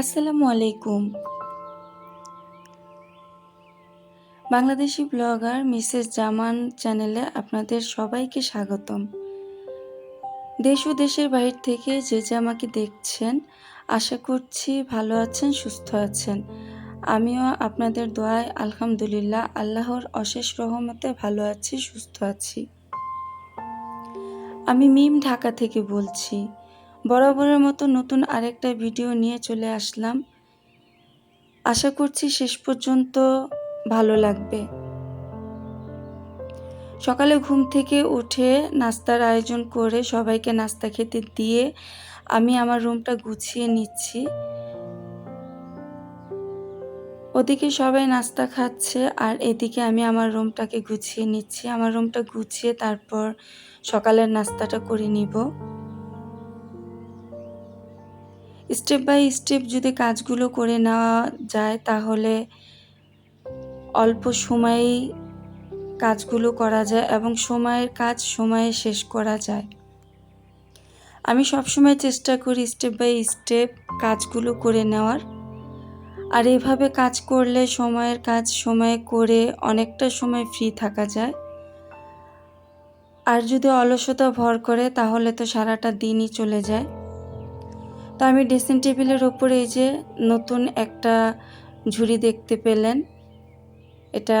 আসসালামু আলাইকুম। Bangladeshi blogger Mrs জামান চ্যানেলে আপনাদের সবাইকে স্বাগতম। দেশ ও দেশের বাইরে থেকে যে যে আমাকে দেখছেন, আশা করছি ভালো আছেন, সুস্থ আছেন। আমিও আপনাদের দোয়ায় আলহামদুলিল্লাহ, আল্লাহর অশেষ রহমতে ভালো আছি, সুস্থ আছি। আমি মিম ঢাকা থেকে বলছি। বরাবরের মতো নতুন আরেকটা ভিডিও নিয়ে চলে আসলাম। আশা করছি শেষ পর্যন্ত ভালো লাগবে। সকালে ঘুম থেকে উঠে নাস্তার আয়োজন করে সবাইকে নাস্তা খেতে দিয়ে আমি আমার রুমটা গুছিয়ে নিচ্ছি। ওদিকে সবাই নাস্তা খাচ্ছে আর এদিকে আমি আমার রুমটাকে গুছিয়ে নিচ্ছি। আমার রুমটা গুছিয়ে তারপর সকালের নাস্তাটা করে নিব। স্টেপ বাই স্টেপ যদি কাজগুলো করে নেওয়া যায়, তাহলে অল্প সময়েই কাজগুলো করা যায় এবং সময়ের কাজ সময়ে শেষ করা যায়। আমি সবসময় চেষ্টা করি স্টেপ বাই স্টেপ কাজগুলো করে নেওয়ার। আর এভাবে কাজ করলে সময়ের কাজ সময়ে করে অনেকটা সময় ফ্রি থাকা যায়। আর যদি অলসতা ভর করে, তাহলে তো সারাটা দিনই চলে যায়। তো আমি ড্রেসিং টেবিলের ওপরে এই যে নতুন একটা ঝুড়ি দেখতে পেলেন। এটা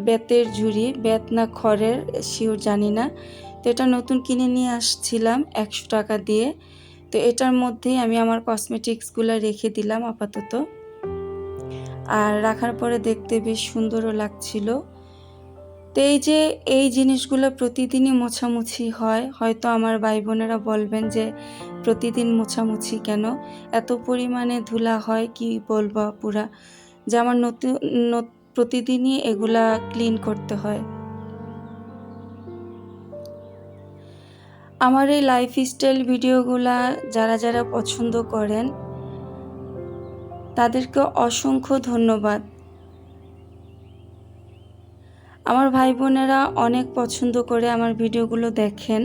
বেতের ঝুড়ি, বেত না খড়ের, শিওর জানি না। তো এটা নতুন কিনে নিয়ে আসছিলাম একশো টাকা দিয়ে। তো এটার মধ্যেই আমি আমার কসমেটিক্সগুলো রেখে দিলাম আপাতত। আর রাখার পরে দেখতে বেশ সুন্দরও লাগছিল। তো এই যে এই জিনিসগুলো প্রতিদিনই মোছামুছি হয়, হয়তো আমার ভাই বোনেরা বলবেন যে প্রতিদিন মোছামুছি কেন? এত পরিমাণে ধুলা হয়, কি বলব পুরা যে আমার নতুন প্রতিদিনই এগুলা ক্লিন করতে হয়। আমার এই লাইফ স্টাইল ভিডিওগুলা যারা যারা পছন্দ করেন, তাদেরকে অসংখ্য ধন্যবাদ। আমার ভাই বোনেরা অনেক পছন্দ করে আমার ভিডিওগুলো দেখেন।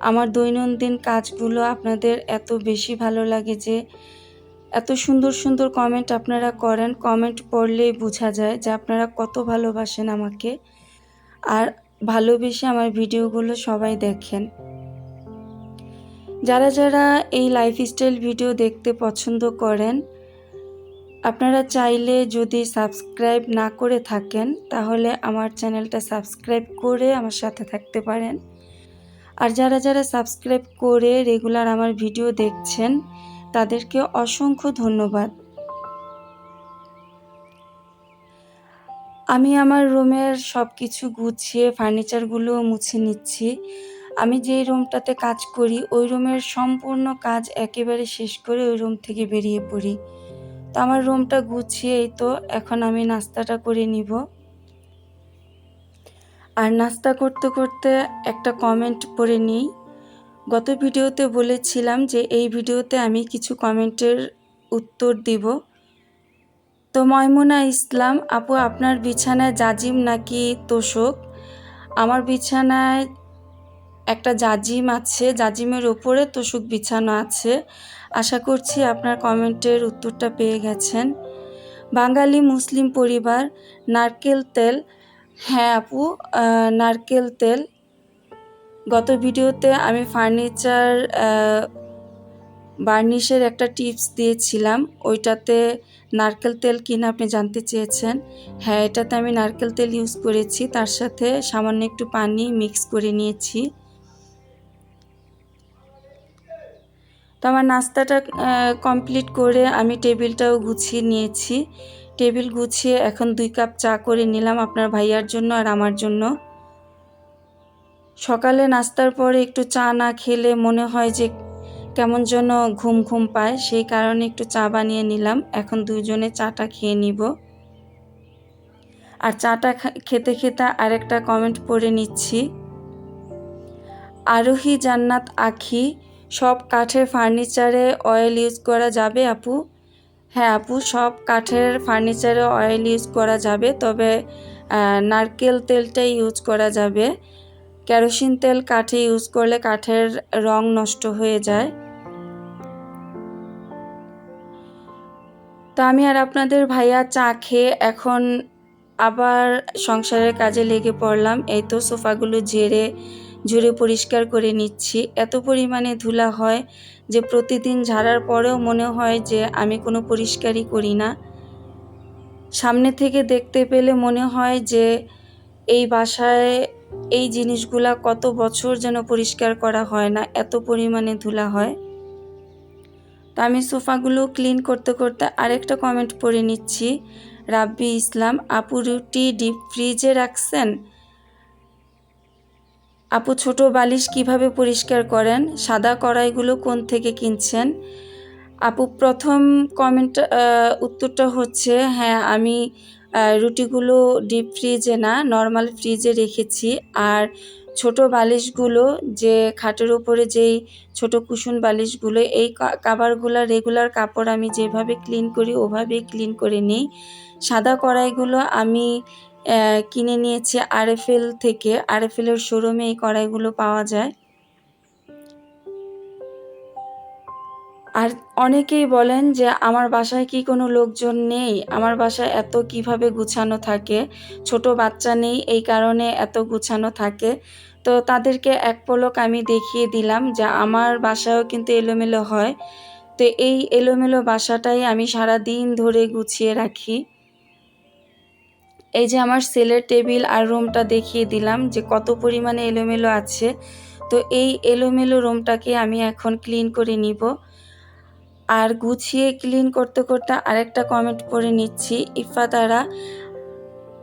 আমার দৈনন্দিন কাজগুলো আপনাদের এত বেশি ভালো লাগে যে এত সুন্দর সুন্দর কমেন্ট আপনারা করেন। কমেন্ট পড়লেই বোঝা যায় যে আপনারা কত ভালোবাসেন আমাকে। আর ভালোবেসে আমার ভিডিওগুলো সবাই দেখেন। যারা যারা এই লাইফস্টাইল ভিডিও দেখতে পছন্দ করেন, আপনারা চাইলে যদি সাবস্ক্রাইব না করে থাকেন, তাহলে আমার চ্যানেলটা সাবস্ক্রাইব করে আমার সাথে থাকতে পারেন। আর যারা যারা সাবস্ক্রাইব করে রেগুলার আমার ভিডিও দেখছেন, তাদেরকে অসংখ্য ধন্যবাদ। আমি আমার রুমের সব কিছু গুছিয়ে, ফার্নিচারগুলো মুছে নিচ্ছি। আমি যেই রুমটাতে কাজ করি, ওই রুমের সম্পূর্ণ কাজ একেবারে শেষ করে ওই রুম থেকে বেরিয়ে পড়ি। তো আমার রুমটা গুছিয়েই তো এখন আমি নাস্তাটা করে নিব। আর নাস্তা করতে করতে একটা কমেন্ট পড়ে নিই। গত ভিডিওতে বলেছিলাম যে এই ভিডিওতে আমি কিছু কমেন্টের উত্তর দিব। তো ময়মুনা ইসলাম, আপু, আপনার বিছানায় জাজিম নাকি তোষক? আমার বিছানায় একটা জাজিম আছে, জাজিমের ওপরে তোষক বিছানো আছে। আশা করছি আপনার কমেন্টের উত্তরটা পেয়ে গেছেন। বাঙালি মুসলিম পরিবার, নারকেল তেল হ্যাঁ আপু নারকেল তেল। গত ভিডিওতে আমি ফার্নিচার বার্নিশের একটা টিপস দিয়েছিলাম, ওইটাতে নারকেল তেল কিনা আপনি জানতে চেয়েছেন। হ্যাঁ এটাতে আমি নারকেল তেল ইউজ করেছি, তার সাথে সামান্য একটু পানি মিক্স করে নিয়েছি। তো আমার নাস্তাটা কমপ্লিট করে আমি টেবিলটাও গুছিয়ে নিয়েছি। টেবিল গুছিয়ে এখন দুই কাপ চা করে নিলাম আপনার ভাইয়ার জন্য আর আমার জন্য। সকালে নাস্তার পরে একটু চা না খেলে মনে হয় যে কেমন যেন ঘুম ঘুম পায়, সেই কারণে একটু চা বানিয়ে নিলাম। এখন দুইজনে চাটা খেয়ে নিব। আর চাটা খেতে খেতে আরেকটা কমেন্ট পড়ে নিচ্ছি। আরোহী জান্নাত আখি, সব কাঠের ফার্নিচারে অয়েল ইউজ করা যাবে আপু? হ্যাঁ আপু, সব কাঠের ফার্নিচারে অয়েল ইউজ করা যাবে, তবে নারকেল তেলটাই ইউজ করা যাবে। কেরোসিন তেল কাঠে ইউজ করলে কাঠের রং নষ্ট হয়ে যায়। তো আমি আর আপনাদের ভাইয়া চা খেয়ে এখন আবার সংসারের কাজে লেগে পড়লাম। এই তো সোফাগুলো ঝেড়ে ঝুড়ে পরিষ্কার করে নিচ্ছি। এত পরিমাণে ধুলা হয় যে প্রতিদিন ঝাড়ার পরেও মনে হয় যে আমি কোনো পরিষ্কারই করি না। সামনে থেকে দেখতে পেলে মনে হয় যে এই বাসায় এই জিনিসগুলা কত বছর যেন পরিষ্কার করা হয় না, এত পরিমাণে ধুলা হয়। তো আমি সোফাগুলো ক্লিন করতে করতে আরেকটা কমেন্ট পড়ে নিচ্ছি। রাব্বি ইসলাম, আপু রুটি ডিপ ফ্রিজে রাখছেন? আপু, ছোট বালিশ কীভাবে পরিষ্কার করেন? সাদা কড়াইগুলো কোন থেকে কিনছেন? আপু, প্রথম কমেন্ট উত্তরটা হচ্ছে হ্যাঁ আমি রুটিগুলো ডিপ ফ্রিজে না নর্মাল ফ্রিজে রেখেছি। আর ছোট বালিশগুলো যে খাটের উপরে যেই ছোট কুশন বালিশগুলো, এই কাবারগুলো রেগুলার কাপড় আমি যেভাবে ক্লিন করি, ওভাবেই ক্লিন করে নিই। সাদা কড়াইগুলো আমি কিনে নিয়েছি আরএফএল থেকে। আরএফএলের শোরুমে এই কড়াইগুলো পাওয়া যায়। আর অনেকেই বলেন যে, আমার বাসায় কি কোনো লোকজন নেই? আমার বাসায় এত কীভাবে গুছানো থাকে? ছোট বাচ্চা নেই, এই কারণে এত গুছানো থাকে। তো তাদেরকে এক পলক আমি দেখিয়ে দিলাম যে, আমার বাসায়ও কিন্তু এলোমেলো হয়। তো এই এলোমেলো বাসাটাই আমি সারা দিন ধরে গুছিয়ে রাখি। এই যে আমার সেলের টেবিল আর রুমটা দেখিয়ে দিলাম যে কত পরিমাণে এলোমেলো আছে। তো এই এলোমেলো রুমটাকে আমি এখন ক্লিন করে নিব। আর গুছিয়ে ক্লিন করতে করতে আরেকটা কমেন্ট পড়ে নিচ্ছি। ইফাতারা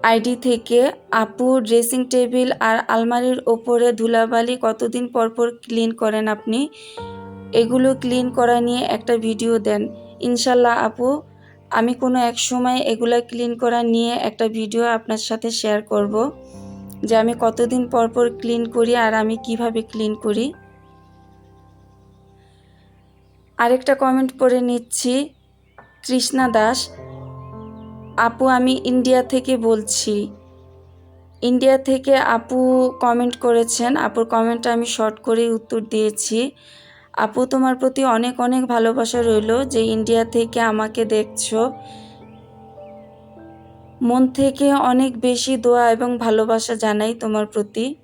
আইডি থেকে আপু, ড্রেসিং টেবিল আর আলমারির ওপরে ধুলাবালি কতদিন পর পর ক্লিন করেন আপনি? এগুলো ক্লিন করা নিয়ে একটা ভিডিও দেন। ইনশাল্লাহ আপু আমি কোনো এক সময় এগুলো ক্লিন করা নিয়ে একটা ভিডিও আপনার সাথে শেয়ার করব, যে আমি কতদিন পর পর ক্লিন করি আর আমি কীভাবে ক্লিন করি। আরেকটা কমেন্ট পড়ে নিচ্ছি, তৃষ্ণা দাস, আপু, আমি ইন্ডিয়া থেকে বলছি। ইন্ডিয়া থেকে আপু কমেন্ট করেছেন, আপুর কমেন্টটা আমি শর্ট করেই উত্তর দিয়েছি। আপু, তোমার প্রতি অনেক অনেক ভালোবাসা রইল যে ইন্ডিয়া থেকে আমাকে দেখছ। মন থেকে অনেক বেশি দোয়া এবং ভালোবাসা জানাই তোমার প্রতি।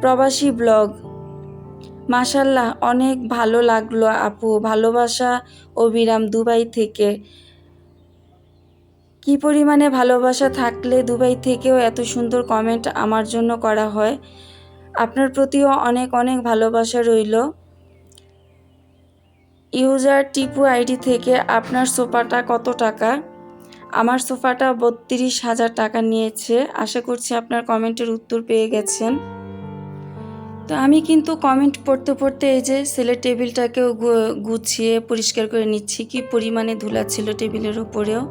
প্রবাসী ব্লগ। মাসাল্লাহ অনেক ভালো লাগল আপু। ভালোবাসা অবিরাম দুবাই থেকে। কি পরিমাণে ভালোবাসা থাকলে দুবাই থেকেও এত সুন্দর কমেন্ট আমার জন্য করা হয়। আপনার প্রতিও অনেক অনেক ভালোবাসা রইল। ইউজার টিপু আইডি থেকে আপনার সোফাটা কত টাকা? আমার সোফাটা বত্রিশ হাজার টাকা নিয়েছে। আশা করছি আপনার কমেন্টের উত্তর পেয়ে গেছেন। তো আমি কিন্তু কমেন্ট পড়তে পড়তে এই যে সেলের টেবিলটাকেও গুছিয়ে পরিষ্কার করে নিচ্ছি। কি পরিমাণে ধুলা ছিল টেবিলের উপরেও।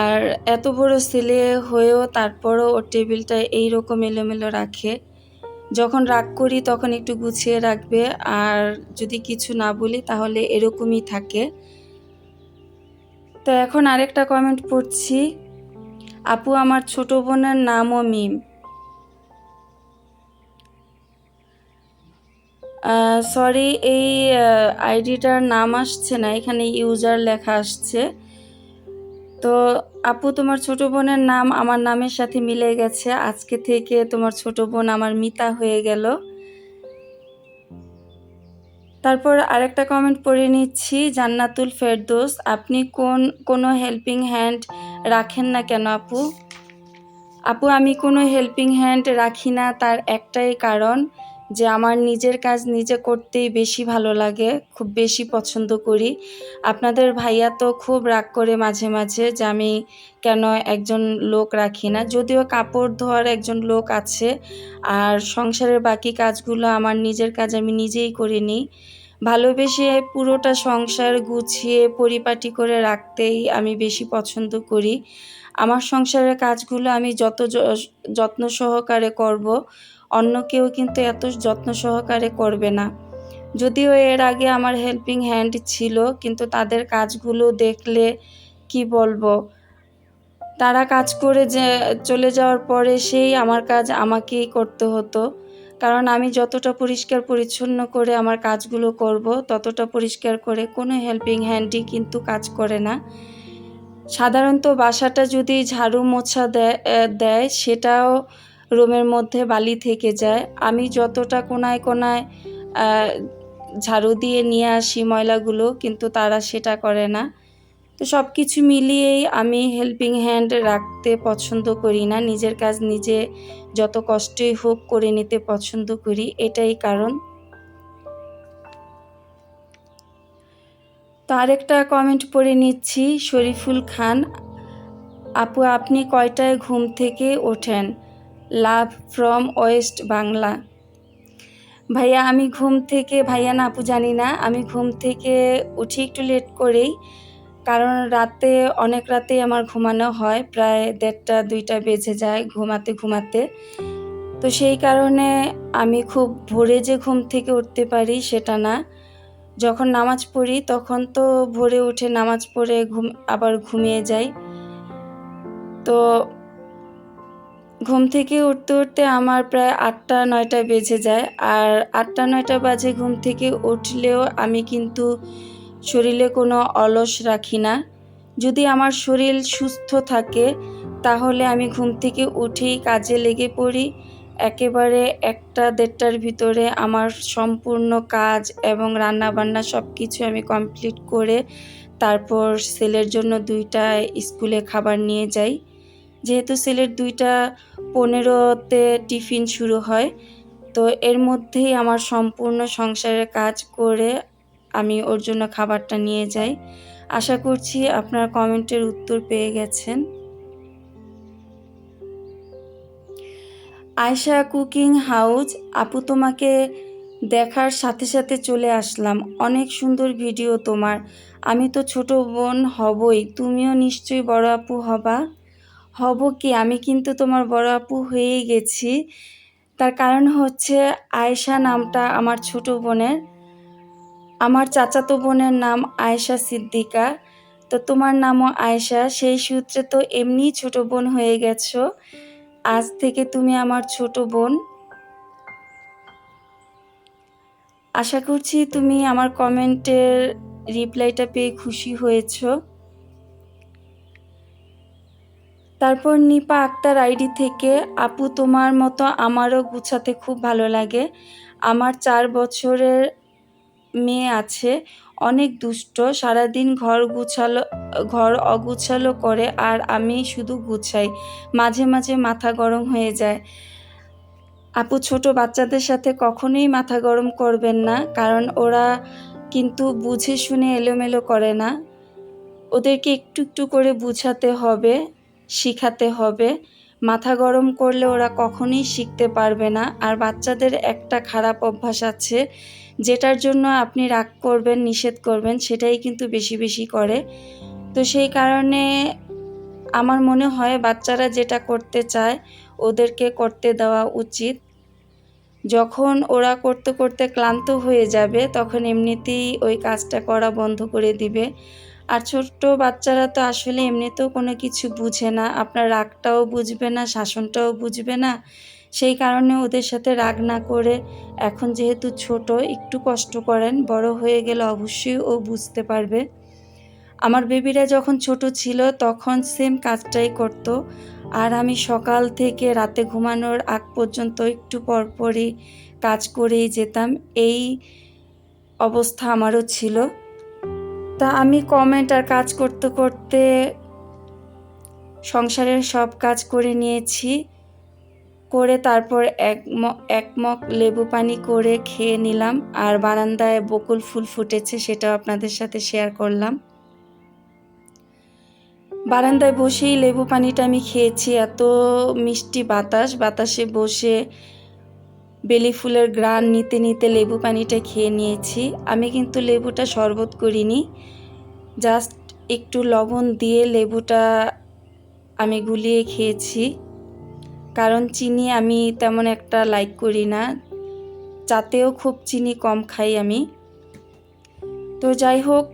আর এত বড় ছেলে হয়েও তারপরও ওর টেবিলটা এইরকম এলোমেলো রাখে। যখন রাগ করি তখন একটু গুছিয়ে রাখবে, আর যদি কিছু না বলি তাহলে এরকমই থাকে। তো এখন আরেকটা কমেন্ট পড়ছি। আপু, আমার ছোট বোনের নামও মিম। সরি এই আইডিটার নাম আসছে না, এখানে ইউজার লেখা আসছে। তো আপু, তোমার ছোট বোনের নাম আমার নামের সাথে মিলে গেছে। আজকে থেকে তোমার ছোট বোন আমার মিতা হয়ে গেল। তারপর আরেকটা কমেন্ট পড়ে নিচ্ছি, জান্নাতুল ফেরদোস, আপনি কোন, কোনো হেল্পিং হ্যান্ড রাখেন না কেন আপু? আপু, আমি কোনো হেল্পিং হ্যান্ড রাখি না, তার একটাই কারণ যে আমার নিজের কাজ নিজে করতেই বেশি ভালো লাগে, খুব বেশি পছন্দ করি। আপনাদের ভাইয়া তো খুব রাগ করে মাঝে মাঝে যে আমি কেন একজন লোক রাখি না। যদিও কাপড় ধোয়ার একজন লোক আছে, আর সংসারের বাকি কাজগুলো আমার নিজের কাজ আমি নিজেই করে নিই। ভালোবেসে পুরোটা সংসার গুছিয়ে পরিপাটি করে রাখতেই আমি বেশি পছন্দ করি। আমার সংসারের কাজগুলো আমি যত যত্ন সহকারে করব অন্য কেউ কিন্তু এত যত্ন সহকারে করবে না। যদিও এর আগে আমার হেল্পিং হ্যান্ড ছিল, কিন্তু তাদের কাজগুলো দেখলে কি বলব? তারা কাজ করে যে, চলে যাওয়ার পরে সেই আমার কাজ আমাকেই করতে হতো। কারণ আমি যতটা পরিষ্কার পরিচ্ছন্ন করে আমার কাজগুলো করব, ততটা পরিষ্কার করে কোনো হেল্পিং হ্যান্ডই কিন্তু কাজ করে না। সাধারণত বাসাটা যদি ঝাড়ু মোছা দেয় দেয়, সেটাও রুমের মধ্যে বালি থেকে যায়। আমি যতটা কোনায় কোনায় ঝাড়ু দিয়ে নিয়ে আসি ময়লাগুলো, কিন্তু তারা সেটা করে না। তো সব কিছু মিলিয়েই আমি হেল্পিং হ্যান্ড রাখতে পছন্দ করি না। নিজের কাজ নিজে যত কষ্টই হোক করে নিতে পছন্দ করি, এটাই কারণ। তার একটা কমেন্ট পড়ে নিচ্ছি, শরীফুল খান, আপু, আপনি কয়টায় ঘুম থেকে ওঠেন? Love from West Bangla. ভাইয়া, আমি ঘুম থেকে, ভাইয়া না, আপু জানি না, আমি ঘুম থেকে উঠি একটু লেট করেই, কারণ রাতে, অনেক রাতেই আমার ঘুমানো হয়, প্রায় দেড়টা, দুইটা বেজে যায় ঘুমাতে ঘুমাতে। তো সেই কারণে আমি খুব ভোরে যে ঘুম থেকে উঠতে পারি সেটা না। যখন নামাজ পড়ি, তখন তো ভোরে উঠে নামাজ পড়ে ঘুম, আবার ঘুমিয়ে যাই। তো ঘুম থেকে উঠতে উঠতে আমার প্রায় আটটা, নয়টা বেজে যায়। আর আটটা, নয়টা বাজে ঘুম থেকে উঠলেও আমি কিন্তু শরীরে কোনো অলস রাখি না। যদি আমার শরীর সুস্থ থাকে, তাহলে আমি ঘুম থেকে উঠেই কাজে লেগে পড়ি। একেবারে একটা দেড়টার ভিতরে আমার সম্পূর্ণ কাজ এবং রান্নাবান্না সব কিছু আমি কমপ্লিট করে তারপর ছেলের জন্য দুইটা স্কুলে খাবার নিয়ে যাই। যেহেতু ছেলের দুইটা পনেরোতে টিফিন শুরু হয়, তো এর মধ্যেই আমার সম্পূর্ণ সংসারের কাজ করে আমি ওর জন্য খাবারটা নিয়ে যাই। আশা করছি আপনার কমেন্টের উত্তর পেয়ে গেছেন। আয়শা কুকিং হাউস, আপু তোমাকে দেখার সাথে সাথে চলে আসলাম। অনেক সুন্দর ভিডিও তোমার। আমি তো ছোট বোন হবই, তুমিও নিশ্চয়ই বড় আপু হবা। হব কি? আমি কিন্তু তোমার বড় আপু হয়েই গেছি। তার কারণ হচ্ছে আয়েশা নামটা আমার ছোট বোনের। আমার চাচাতো বোনের নাম আয়েশা সিদ্দিকা। তো তোমার নামও আয়েশা। সেই সূত্রে তো এমনিই ছোট বোন হয়ে গেছো। আজ থেকে তুমি আমার ছোট বোন। আশা করছি তুমি আমার কমেন্টের রিপ্লাইটা পেয়ে খুশি হয়েছো। তারপর নিপা আক্তার আইডি থেকে, আপু, তোমার মতো আমারও গুছাতে খুব ভালো লাগে। আমার চার বছরের মেয়ে আছে, অনেক দুষ্ট, সারাদিন ঘর গুছালো, ঘর অগুছালো করে আর আমি শুধু গুছাই। মাঝে মাঝে মাথা গরম হয়ে যায়। আপু, ছোট বাচ্চাদের সাথে কখনোই মাথা গরম করবেন না, কারণ ওরা কিন্তু বুঝে শুনে এলোমেলো করে না। ওদেরকে একটু একটু করে বুঝাতে হবে। শিখাতে হবে। মাথা গরম করলে ওরা কখনোই শিখতে পারবে না। আর বাচ্চাদের একটা খারাপ অভ্যাস আছে যেটার জন্য আপনি রাগ করবেন নিষেধ করবেন সেটাই কিন্তু বেশি বেশি করে। তো সেই কারণে আমার মনে হয় বাচ্চারা যেটা করতে চায় ওদেরকে করতে দেওয়া উচিত। যখন ওরা করতে করতে ক্লান্ত হয়ে যাবে তখন এমনিতেই ওই কাজটা করা বন্ধ করে দিবে। আর ছোট্ট বাচ্চারা তো আসলে এমনিতেও কোনো কিছু বুঝে না। আপনার রাগটাও বুঝবে না, শাসনটাও বুঝবে না। সেই কারণে ওদের সাথে রাগ না করে এখন যেহেতু ছোট, একটু কষ্ট করেন, বড় হয়ে গেলে অবশ্যই ও বুঝতে পারবে। আমার বেবিরা যখন ছোট ছিল তখন সেম কাজটাই করতো। আর আমি সকাল থেকে রাতে ঘুমানোর আগ পর্যন্ত একটু পরপরই কাজ করেই যেতাম। এই অবস্থা আমারও ছিল। তা আমি কমেন্ট আর কাজ করতে করতে সংসারের সব কাজ করে নিয়েছি। করে তারপর এক ম- এক মগ লেবু পানি করে খেয়ে নিলাম। আর বারান্দায় বকুল ফুল ফুটেছে সেটাও আপনাদের সাথে শেয়ার করলাম। বারান্দায় বসেই লেবু পানিটা আমি খেয়েছি। এত মিষ্টি বাতাস, বাতাসে বসে বেলি ফুলের গ্রান নিতে নিতে লেবু পানিটা খেয়ে নিয়েছি। আমি কিন্তু লেবুটা শরবত করিনি। জাস্ট একটু লবণ দিয়ে লেবুটা আমি গুলিয়ে খেয়েছি। কারণ চিনি আমি তেমন একটা লাইক করি না। চাতেও খুব চিনি কম খাই আমি। তো যাই হোক,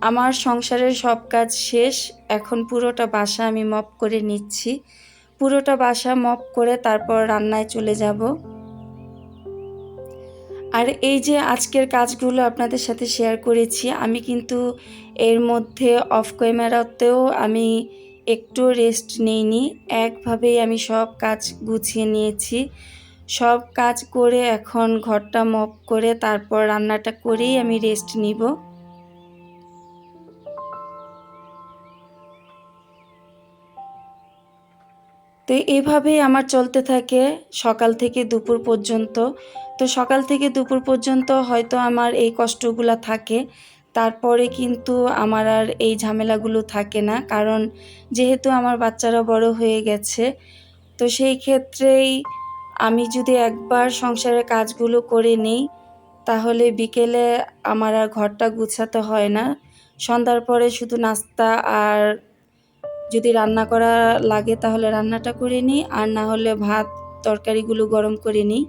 আমার সংসারের সব কাজ শেষ। এখন পুরোটা বাসা আমি মপ করে নিচ্ছি। পুরোটা বাসা মপ করে তারপর রান্নায় চলে যাব। আর এই যে আজকের কাজগুলো আপনাদের সাথে শেয়ার করেছি, আমি কিন্তু এর মধ্যে অফ ক্যামেরাতেও আমি একটু রেস্ট নিইনি। একভাবেই আমি সব কাজ গুছিয়ে নিয়েছি। সব কাজ করে এখন ঘরটা মপ করে তারপর রান্নাটা করেই আমি রেস্ট নিব। তো এইভাবেই আমার চলতে থাকে সকাল থেকে দুপুর পর্যন্ত। তো সকাল থেকে দুপুর পর্যন্ত হয়তো আমার এই কষ্টগুলো থাকে। তারপরে কিন্তু আমার আর এই ঝামেলাগুলো থাকে না। কারণ যেহেতু আমার বাচ্চারা বড় হয়ে গেছে, তো সেই ক্ষেত্রেই আমি যদি একবার সংসারের কাজগুলো করে নিই, তাহলে বিকেলে আমার আর ঘরটা গুছাতে হয় না। সন্ধ্যার পরে শুধু নাস্তা আর যদি রান্না করা লাগে তাহলে রান্নাটা করে নিই, আর না হলে ভাত, তরকারিগুলো গরম করে নিই।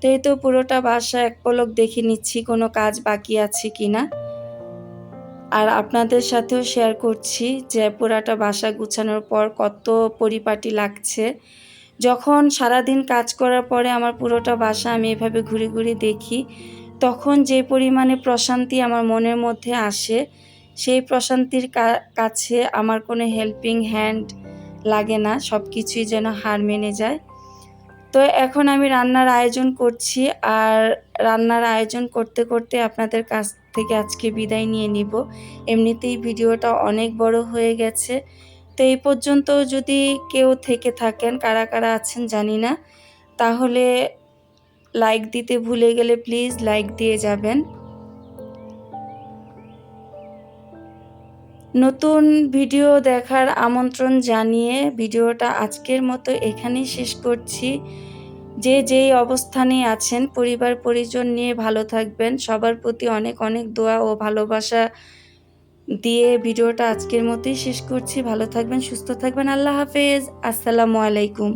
তো এই তো পুরোটা বাসা এক পলক দেখে নিচ্ছি কোনো কাজ বাকি আছে কি না। আর আপনাদের সাথেও শেয়ার করছি যে পুরাটা বাসা গুছানোর পর কত পরিপাটি লাগছে। যখন সারাদিন কাজ করার পরে আমার পুরোটা বাসা আমি এভাবে ঘুরে ঘুরে দেখি, তখন যে পরিমাণে প্রশান্তি আমার মনের মধ্যে আসে সেই প্রশান্তির কাছে আমার কোনো হেল্পিং হ্যান্ড লাগে না সব কিছুই যেন হার মেনে যায়। তো এখন আমি রান্নার আয়োজন করছি আর রান্নার আয়োজন করতে করতে আপনাদের কাছ থেকে আজকে বিদায় নিয়ে নিব। এমনিতেই ভিডিওটা অনেক বড় হয়ে গেছে। তো এই পর্যন্ত যদি কেউ থেকে থাকেন, কারা কারা আছেন জানি না, তাহলে লাইক দিতে ভুলে গেলে প্লিজ লাইক দিয়ে যাবেন। নতুন ভিডিও দেখার আমন্ত্রণ জানিয়ে ভিডিওটা আজকের মতো এখানেই শেষ করছি। যে যেই অবস্থানে আছেন, পরিবার, পরিজন নিয়ে ভালো থাকবেন। সবার প্রতি অনেক অনেক দোয়া ও ভালোবাসা দিয়ে ভিডিওটা আজকের মতোই শেষ করছি। ভালো থাকবেন, সুস্থ থাকবেন। আল্লাহ হাফেজ। আসসালামু আলাইকুম।